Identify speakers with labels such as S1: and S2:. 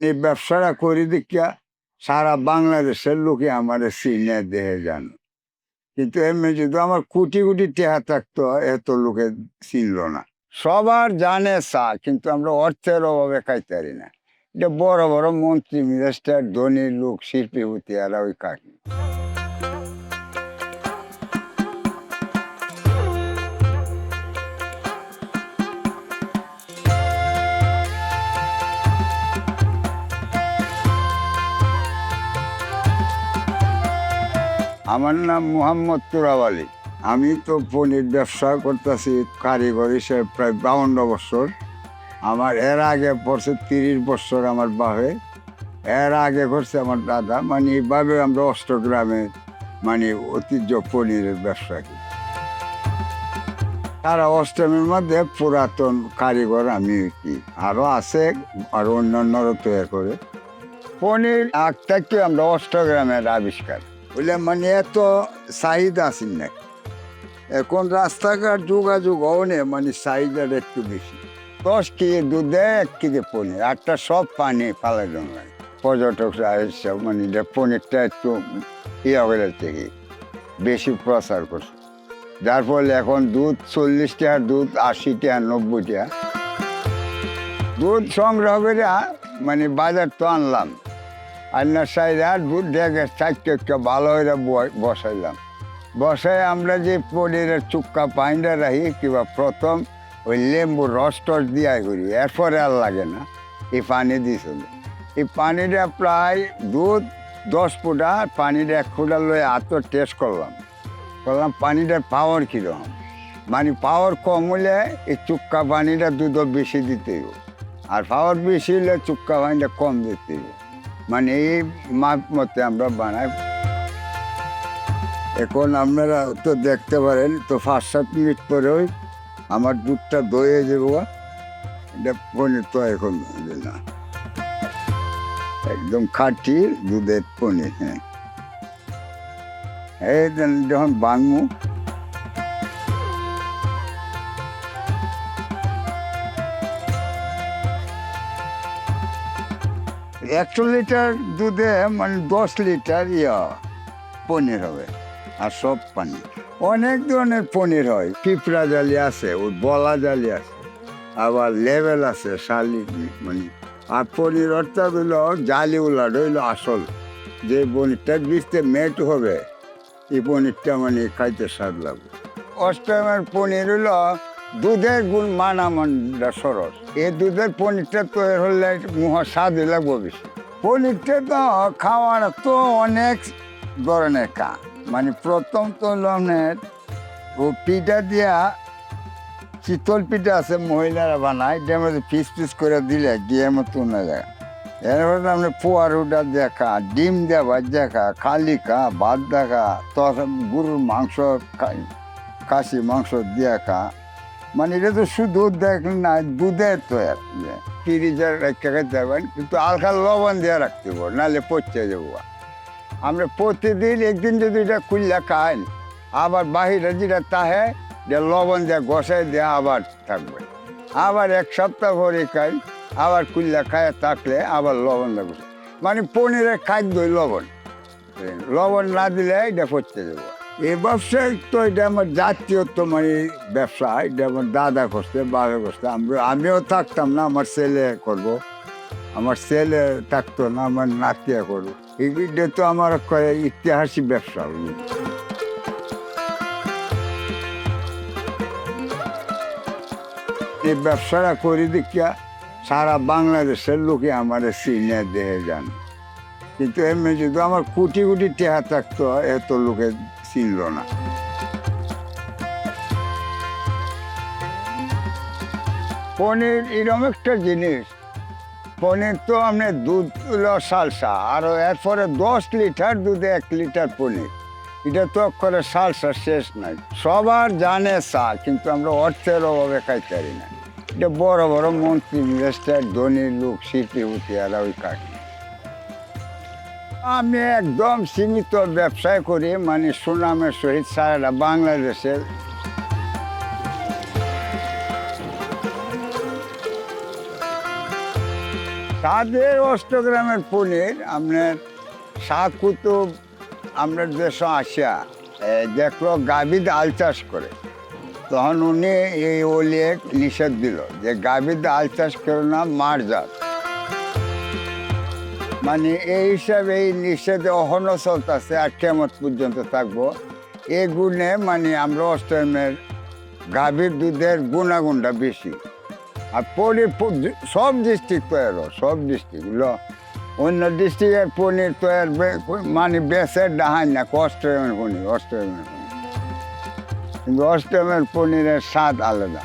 S1: এই ব্যবসাটা করি দেখিয়া সারা বাংলাদেশের লোকে আমার চিনে দেহে যান কিন্তু এমনি যদি আমার কোটি কোটি টেহা থাকতো, এত লোকে চিনল না। সবার জানে চা, কিন্তু আমরা অর্থের অভাবে খাইতে পারি না। এটা বড় বড় মন্ত্রী, মিনিস্টার, ধনী লোক শিল্পী হতে এরা ওই কাকি আমার নাম মোহাম্মদ তুরাব আলী। আমি তো পনির ব্যবসা করতেছি, কারিগর হিসেবে প্রায় বাউন্ন বছর। আমার এর আগে পড়ছে তিরিশ বছর আমার বাহে এর আগে করছে আমার দাদা। মানে এইভাবে আমরা অষ্টগ্রামে মানে ঐতিহ্য পনিরের ব্যবসা করি। তারা অষ্টমীর মধ্যে পুরাতন কারিগর আমি কি আরও আছে, আর অন্যান্যরা তৈরি করে। পনির আগ থেকে আমরা অষ্টগ্রামের আবিষ্কার। বলে মানে এত চাহিদা আছে না? এখন রাস্তাঘাট যোগাযোগ অনে মানে চাহিদাটা একটু বেশি। দশ কেজি দুধে, এক কেজি পনির, আটটা সব পানি পালা জমায় পর্যটকরা এসে মানে পনিরটা একটু ইয়ে হয়ে থেকে বেশি প্রচার করছে। যার ফলে এখন দুধ চল্লিশ টাকা, দুধ আশি টাকা, নব্বই টাকা। দুধ সংগ্রহ করে মানে বাজার তো আনলাম। আন্নার সাইডে আর দুধ দেখে চারটে একটু ভালো হয়ে বসাইলাম। বসায় আমরা যে পনিরের চুক্কা পাইন্ডা রাখি, কিংবা প্রথম ওই লেম্বু রস টস দিয়াই করি, এরপরে আর লাগে না, এই পানি দিয়েছিল এই পানিটা প্রায় দুধ দশ ফুটা, পানিটা এক ফুটা লয়ে এত টেস্ট করলাম। করলাম পানিটার পাওয়ার কীরকম? মানে পাওয়ার কম হলে এই চুক্কা পানিটা দুধও বেশি দিতে আর পাওয়ার বেশি হলে চুক্কা পানিটা কম দিতে হইব। মানে এই মাপ মতে আমরা বানাই। এখন আপনারা তো দেখতে পারেন, তো পাঁচ, সাত মিনিট পরে ওই আমার দুধটা দয়ে যাব। এটা পনির তো এখন না। একদম খাঁটি দুধের পনির হ্যাঁ। এই যখন বাংমু একশো লিটার দুধে মানে দশ লিটার ইয়া পনির হবে, আর সব পানি। অনেক ধরনের পনির হয়, পিঁপড়া জালি আছে, ওই বলা জালি আছে, আবার লেভেল আছে, শালি মানে আর পনির অর্থাৎ হইল জালি উলাট হইল আসল। যে পনিরটা বীজতে মেট হবে, এই পনিরটা মানে খাইতে স্বাদ লাগবে। অষ্টমের পনির হইল দুধের গুণ মান মানটা সরস। এই দুধের পনিরটা তৈরি হলে মুহ স্বাদ লাগবে বেশি। পনিরটা তো খাওয়ার তো অনেক ধরনের কা মানে প্রথম তো হলো আপনার ও পিঠা দিয়া চিতল পিঠা আছে মহিলারা বানায় এটার মধ্যে পিস পিস করে দিলে গিয়ে মতো না যায়। এরপরে পোয়ার উডা দেখা, ডিম দেওয়া দেখা খালি খা, ভাত দেখা তর গরুর মাংস খা- খাসি মাংস দিয়া খা। মানে এটা তো শুধু দেখ না, দুধের তো ফ্রিজের রেখে পারবেন কিন্তু হালকা লবণ দিয়ে রাখতে পারব নাহলে পচে যাব। আমরা প্রতিদিন একদিন যদি এটা খুললে খাই, আবার বাহিরে যেটা তাহে, যে লবণ দিয়ে ঘষাই দিয়ে আবার থাকবে। আবার এক সপ্তাহ ভরে খাই, আবার কুল্লা খায়, থাকলে আবার লবণ লাগবে। মানে পনিরের খাদ্যই লবণ। লবণ না দিলে এটা করতে দেবো এই ব্যবসায় তো এটা আমার জাতীয় তো মানে ব্যবসা, এটা আমার দাদা করছে, বাবা আমরা আমিও থাকতাম না, আমার ছেলে করব। আমার ছেলে থাকতো না, আমার নাতিয়া করব। এইটা তো আমার করে ইতিহাসিক ব্যবসা। এই ব্যবসাটা করি দেখিয়া সারা বাংলাদেশের লোকে আমার চিনে, দেহে যান কিন্তু এমনি যদি আমার কোটি কোটি টেহা থাকতো, এত লোকে চিনল না। পনির এরকম একটা জিনিস। পনির তো আপনার দুধ সালসা, আর এরপরে দশ লিটার দুধে এক লিটার পনির। এটা তো করে সালসা শেষ নাই। সবার জানে চা, কিন্তু আমরা অর্থের অভাবে খাইতে পারি না। এটা বড় বড় মন্ত্রী, মিনিস্টার, ধনী লোক শিল্পীপতি এরা ওই কাকি আমি একদম সীমিত ব্যবসায় করি মানে সুনামের সহিত সারা বাংলাদেশের। তাদের অষ্টগ্রামের পনির, আপনার শাহ কুতুব, আমরা দেশ আসিয়া দেখল গাভী ডাল চাষ করে। তখন উনি এই ওলিয়ে নিষেধ দিল যে গাভী ডাল চাষ করে না, মার জাত। মানে এই হিসাবে, এই নিষেধে অহনো চলতেছে আর কেমন পর্যন্ত থাকব। এই গুণে মানে আমরা অষ্টমের গাভীর দুধের গুণাগুণটা বেশি। আর পনির সব ডিস্ট্রিক্ট তৈরি সব ডিস্ট্রিক্ট অন্য ডিস্ট্রিক্টের পনির তৈরি মানে বেসের ডাহাই না অষ্টমের পনির অষ্টমের পনির। কিন্তু অষ্টমের পনিরের স্বাদ আলাদা।